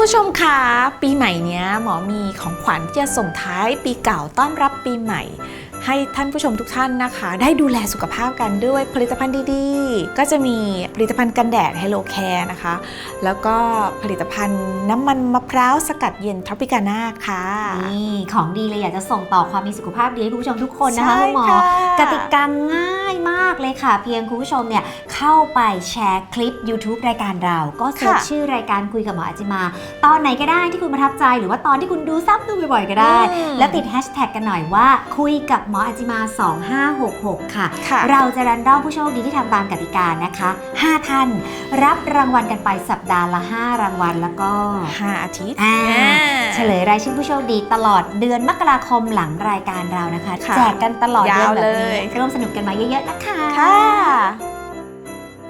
ผู้ชมคะปีใหม่เนี้ยหมอมีของขวัญที่จะส่งท้ายปีเก่าต้อนรับปีใหม่ ให้ท่านผู้ชมทุกท่านนะคะ ได้ดูแลสุขภาพกันด้วยผลิตภัณฑ์ดีๆ ก็จะมีผลิตภัณฑ์กันแดด Hello Care นะคะ แล้วก็ผลิตภัณฑ์น้ำมันมะพร้าวสกัดเย็นทรอปิกาน่าค่ะนี่ของดีเลยอยากจะส่งต่อความมีสุขภาพดีให้คุณผู้ชมทุกคนนะคะใช่คุณหมอค่ะกติกาง่ายมากเลยค่ะ เพียงคุณผู้ชมเนี่ยเข้าไปแชร์คลิป YouTube รายการเรา ก็เสิร์ชค่ะชื่อรายการคุยกับหมออาจิมา ตอนไหนก็ได้ที่คุณประทับใจ หรือว่าตอนที่คุณดูซ้ำดูบ่อยๆก็ได้อืมแล้วติดแฮชแท็กกันหน่อยว่า คุยกับหมออาจิมา 2566 ค่ะค่ะเราจะรันดอมผู้โชคดีที่ทำตามกติกานะคะ 5 ท่าน รับรางวัลกันไปสัปดาห์ละ 5 รางวัลแล้วก็ห้าอาทิตย์อ่าอ่าเฉ ลยรายชื่อผู้โชคดีตลอดเดือนมกราคมหลังรายการเรานะคะ ค่ะแจกกันตลอดเดือนแบบยาวเลนี้ย ร่วมสนุกกันมาเยอะๆนะคะ ค่ะ